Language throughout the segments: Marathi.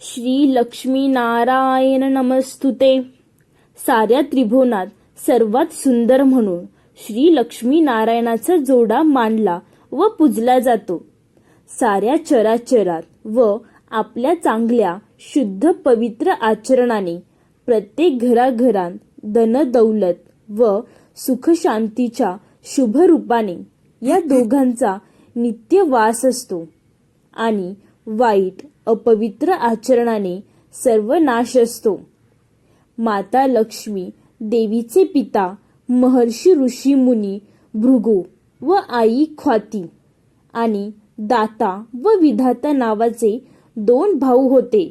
श्री लक्ष्मी नारायण नमस्तुते साऱ्या त्रिभुवनात सर्वात सुंदर म्हणून श्री लक्ष्मी नारायणाचा जोडा मानला व पूजला जातो. साऱ्या चराचरात व आपल्या चांगल्या शुद्ध पवित्र आचरणाने प्रत्येक घराघरात धन दौलत व सुखशांतीच्या शुभ रूपाने या दोघांचा नित्य वास असतो. आणि वाईट अपवित्र आचरणाने सर्व नाश असतो. माता लक्ष्मी देवीचे पिता महर्षी ऋषी मुनी भृगू व आई ख्वाती आणि दाता व विधाता नावाचे दोन भाऊ होते.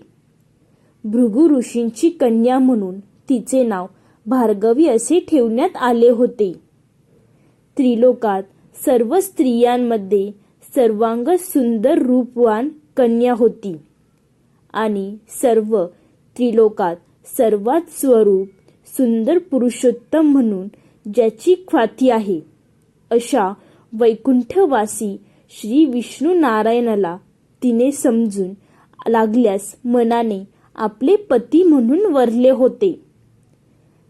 भृगू ऋषींची कन्या म्हणून तिचे नाव भार्गवी असे ठेवण्यात आले होते. त्रिलोकात सर्व स्त्रियांमध्ये सर्वांग सुंदर रूपवान कन्या होती. आणि सर्व त्रिलोकात सर्वात स्वरूप सुंदर पुरुषोत्तम म्हणून ज्याची ख्वाती आहे अशा वैकुंठवासी श्री विष्णू नारायणाला तिने समजून लागल्यास मनाने आपले पती म्हणून वरले होते.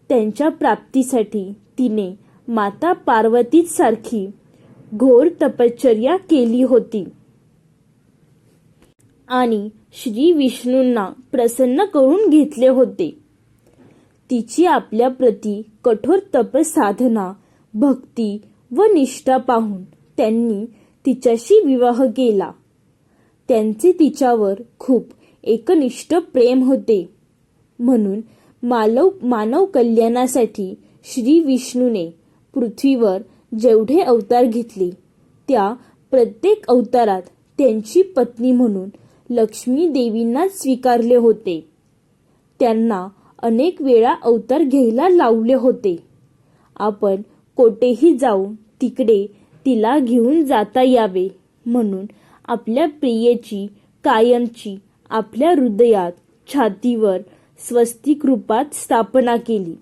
त्यांच्या प्राप्तीसाठी तिने माता पार्वतीसारखी घोर तपश्चर्या केली होती. आणि श्री विष्णूंना प्रसन्न करून घेतले होते. तिची आपल्या प्रती कठोर तपसाधना भक्ती व निष्ठा पाहून त्यांनी तिच्याशी विवाह केला. त्यांचे तिच्यावर खूप एकनिष्ठ प्रेम होते. म्हणून मानव मानव कल्याणासाठी श्री विष्णूने पृथ्वीवर जेवढे अवतार घेतले त्या प्रत्येक अवतारात त्यांची पत्नी म्हणून लक्ष्मी देवींना स्वीकारले होते. त्यांना अनेक वेळा अवतार घ्यायला लावले होते. आपण कोठेही जाऊन तिकडे तिला घेऊन जाता यावे म्हणून आपल्या प्रियेची कायमची आपल्या हृदयात छातीवर स्वस्तिक रूपात स्थापना केली.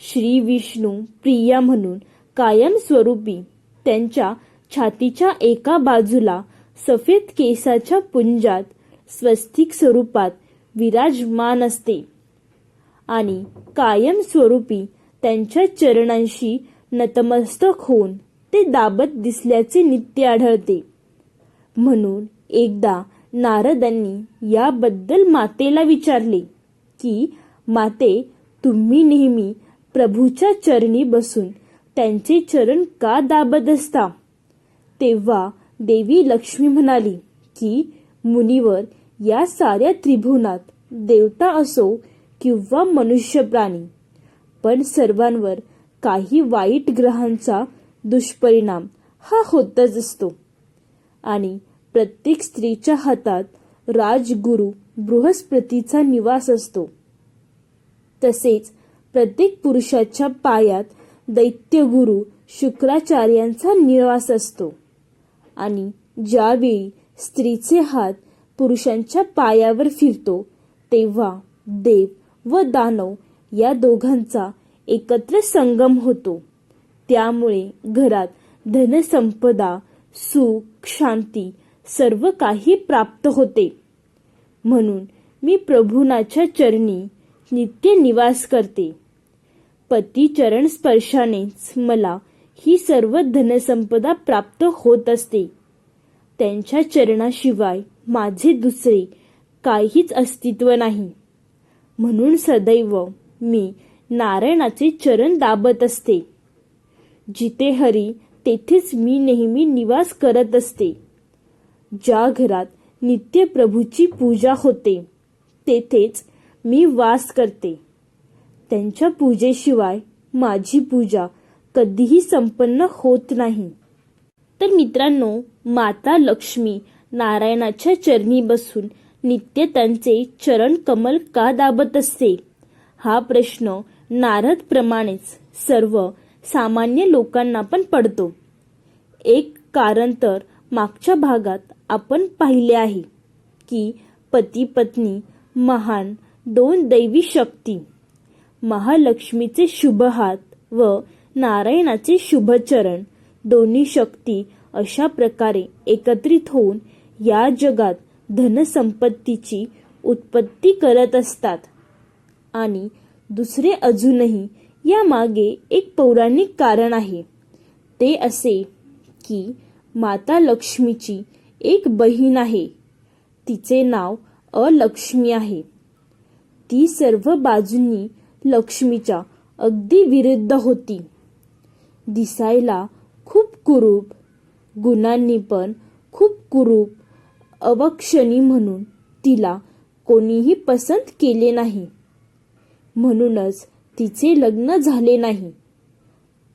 श्री विष्णू प्रिया म्हणून कायम स्वरूपी त्यांच्या छातीच्या एका बाजूला सफेद केसाच्या पुंजात स्वस्तिक स्वरूपात विराजमान असते. आणि कायम स्वरूपी त्यांच्या चरणांशी नतमस्तक होऊन ते दाबत दिसल्याचे नित्य आढळते. म्हणून एकदा नारदांनी याबद्दल मातेला विचारले की माते तुम्ही नेहमी प्रभूच्या चरणी बसून त्यांचे चरण का दाबत असता? तेव्हा देवी लक्ष्मी म्हणाली की मुनीवर या साऱ्या त्रिभुवनात देवता असो किंवा मनुष्य प्राणी पण सर्वांवर काही वाईट ग्रहांचा दुष्परिणाम हा होतच असतो. आणि प्रत्येक स्त्रीच्या हातात राजगुरु बृहस्पतीचा निवास असतो. तसेच प्रत्येक पुरुषाच्या पायात दैत्यगुरु शुक्राचार्यांचा निवास असतो. आणि ज्यावेळी स्त्रीचे हात पुरुषांच्या पायावर फिरतो तेव्हा देव व दानव या दोघांचा एकत्र संगम होतो. त्यामुळे घरात धनसंपदा सुख शांती सर्व काही प्राप्त होते. म्हणून मी प्रभुनाच्या चरणी नित्य निवास करते. पती चरण स्पर्शानेच मला ही सर्व धनसंपदा प्राप्त होत असते. त्यांच्या चरणाशिवाय माझे दुसरे काहीच अस्तित्व नाही. म्हणून सदैव मी नारायणाचे चरण दाबत असते. जिथे हरी तेथेच मी नेहमी निवास करत असते. ज्या घरात नित्य प्रभूची पूजा होते तेथेच मी वास करते. त्यांच्या पूजेशिवाय माझी पूजा कधीही संपन्न होत नाही. तर मित्रांनो माता लक्ष्मी नारायणाच्या चरणी बसून नित्य त्यांचे चरण कमल का दाबत असते? हा प्रश्न नारद प्रमाणेच सर्व सामान्य लोकांना पण पडतो. एक कारण तर मागच्या भागात आपण पाहिले आहे की पती पत्नी महान दोन दैवी शक्ती महालक्ष्मीचे शुभ हात व नारायणाचे शुभचरण. दोन्ही शक्ती अशा प्रकारे एकत्रित होऊन या जगात धनसंपत्तीची उत्पत्ती करत असतात. आणि दुसरे अजूनही या मागे एक पौराणिक कारण आहे. ते असे की माता लक्ष्मीची एक बहीण आहे. तिचे नाव अलक्ष्मी आहे. ती सर्व बाजूंनी लक्ष्मीच्या अगदी विरुद्ध होती. दिसायला खूप कुरूप गुणांनी पण खूप कुरूप अवक्षणी म्हणून तिला कोणीही पसंत केले नाही. म्हणूनच तिचे लग्न झाले नाही.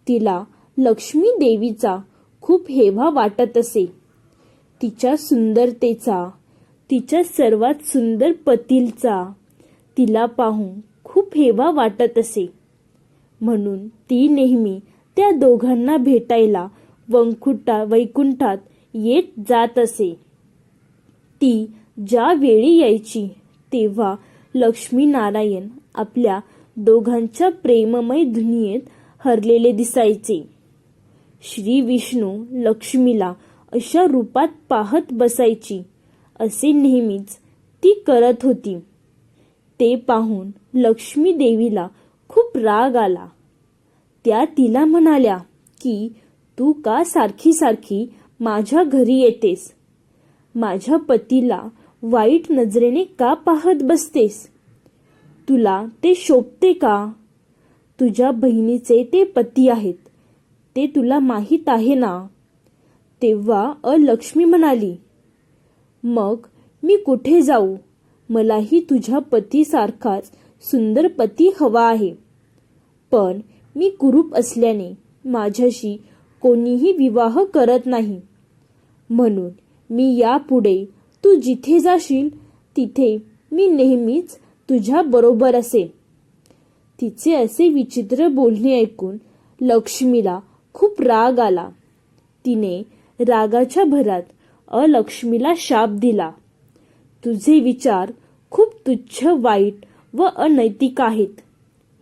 तिला लक्ष्मी देवीचा खूप हेवा वाटत असे. तिच्या सुंदरतेचा तिच्या सर्वात सुंदर पतीलचा तिला पाहून खूप हेवा वाटत असे. म्हणून ती नेहमी त्या दोघांना भेटायला वंकुटा वैकुंठात येत जात असे. ती ज्या वेळी यायची तेव्हा लक्ष्मी नारायण आपल्या दोघांच्या प्रेममय दुनियेत हरलेले दिसायचे. श्री विष्णू लक्ष्मीला अशा रूपात पाहत बसायची असे नेहमीच ती करत होती. ते पाहून लक्ष्मी देवीला खूप राग आला. त्या तिला म्हणाल्या की तू का सारखी सारखी माझ्या घरी येतेस? माझ्या पतीला वाईट नजरेने का पाहत बसतेस? तुला ते शोभते का? तुझ्या बहिणीचे ते पती आहेत ते तुला माहीत आहे ना? तेव्हा अलक्ष्मी म्हणाली मग मी कुठे जाऊ? मलाही तुझ्या पतीसारखाच सुंदर पती हवा आहे. पण मी कुरूप असल्याने माझ्याशी कोणीही विवाह करत नाही. म्हणून मी यापुढे तू जिथे जाशील तिथे मी नेहमीच तुझ्या बरोबर असेल तिचे असे विचित्र बोलणे ऐकून लक्ष्मीला खूप राग आला. तिने रागाच्या भरात अलक्ष्मीला शाप दिला. तुझे विचार खूप तुच्छ वाईट व अनैतिक आहेत.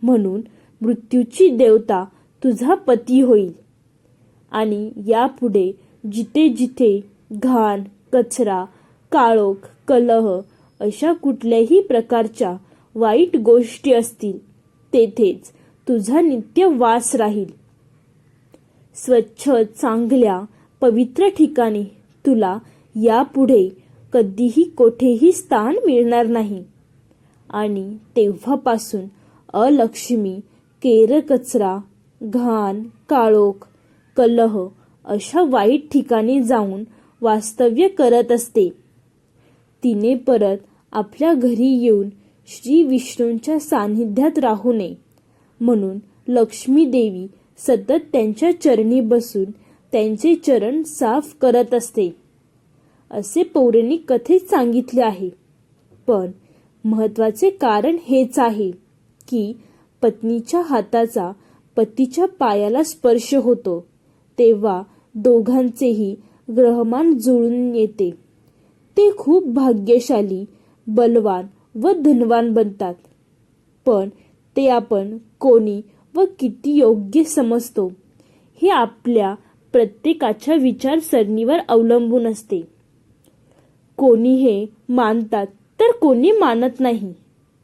म्हणून मृत्यूची देवता तुझा पती होईल. आणि यापुढे जिथे जिथे घाण कचरा काळोख कलह अशा कुठल्याही प्रकारच्या वाईट गोष्टी असतील तेथेच तुझा नित्य वास राहील. स्वच्छ चांगल्या पवित्र ठिकाणी तुला यापुढे कधीही कोठेही स्थान मिळणार नाही. आणि तेव्हापासून अलक्ष्मी केर कचरा घाण काळोख कलह अशा वाईट ठिकाणी जाऊन वास्तव्य करत असते. तिने परत आपल्या घरी येऊन श्री विष्णूंच्या सान्निध्यात राहू नये. म्हणून लक्ष्मी देवी सतत त्यांच्या चरणी बसून त्यांचे चरण साफ करत असते. असे पौराणिक कथेत सांगितले आहे. पण महत्त्वाचे कारण हेच आहे की पत्नीच्या हाताचा पतीच्या पायाला स्पर्श होतो तेव्हा दोघांचेही ग्रहमान जुळून येते. ते खूप भाग्यशाली बलवान व धनवान बनतात. पण ते आपण कोणी व किती योग्य समजतो हे आपल्या प्रत्येकाच्या विचारसरणीवर अवलंबून असते. कोणी हे मानतात तर कोणी मानत नाही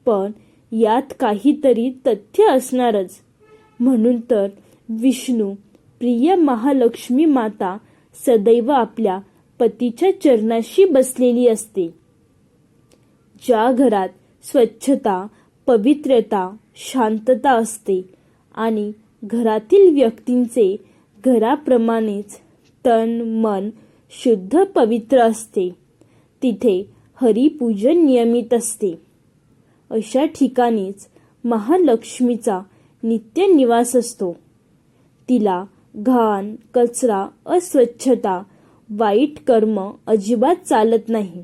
पण यात काहीतरी तथ्य असणारच. म्हणून तर विष्णू प्रिय महालक्ष्मी माता सदैव आपल्या पतीच्या चरणाशी बसलेली असते. ज्या घरात स्वच्छता पवित्रता शांतता असते आणि घरातील व्यक्तींचे घराप्रमाणेच तन मन शुद्ध पवित्र असते तिथे हरिपूजन नियमित असते. अशा ठिकाणीच महालक्ष्मीचा नित्य निवास असतो. तिला घाण कचरा अस्वच्छता वाईट कर्म अजिबात चालत नाही.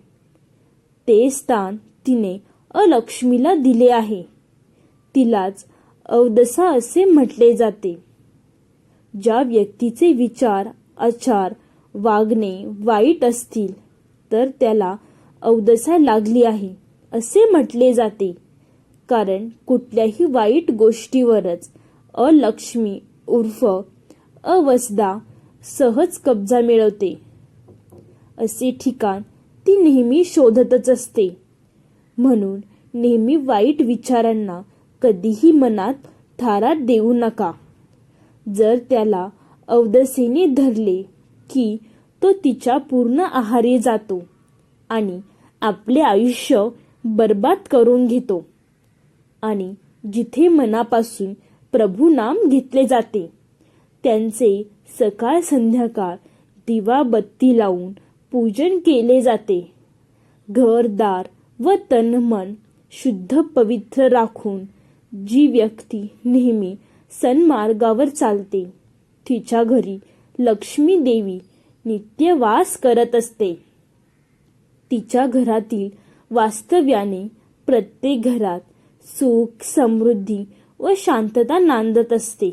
ते स्थान तिने अलक्ष्मीला दिले आहे. तिलाच अवदसा असे म्हटले जाते. ज्या व्यक्तीचे विचार आचार वागणे वाईट असतील तर त्याला अवदसा लागली आहे. असे म्हटले जाते. कारण कुठल्याही वाईट गोष्टीवरच अलक्ष्मी उर्फ अवसदा सहज कब्जा मिळवते. असे ठिकाण ती नेहमी शोधतच असते. म्हणून नेहमी वाईट विचारांना कधीही मनात थारा देऊ नका. जर त्याला अवदसेने धरले की तो तिच्या पूर्ण आहारी जातो आणि आपले आयुष्य बर्बाद करून घेतो. आणि जिथे मनापासून प्रभू नाम घेतले जाते त्यांचे सकाळ संध्याकाळ दिवा बत्ती लावून पूजन केले जाते. घरदार व तन मन शुद्ध पवित्र राखून जी व्यक्ती नेहमी सन्मार्गावर चालते तिच्या घरी लक्ष्मी देवी नित्य वास करत असते. तिच्या घरातील वास्तव्याने प्रत्येक घरात सुख समृद्धी व शांतता नांदत असते.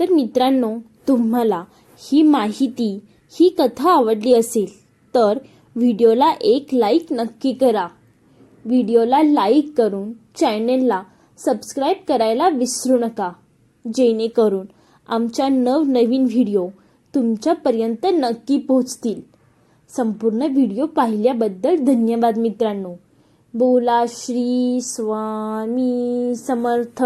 तर मित्रांनो तुम्हाला ही माहिती ही कथा आवडली असेल तर व्हिडिओला एक लाईक नक्की करा. व्हिडिओला लाईक करून चॅनेलला सबस्क्राईब करायला विसरू नका. जेणेकरून आमच्या नवनवीन व्हिडिओ तुमच्यापर्यंत नक्की पोहोचतील. संपूर्ण व्हिडिओ पाहिल्याबद्दल धन्यवाद मित्रांनो. बोला श्री स्वामी समर्थ.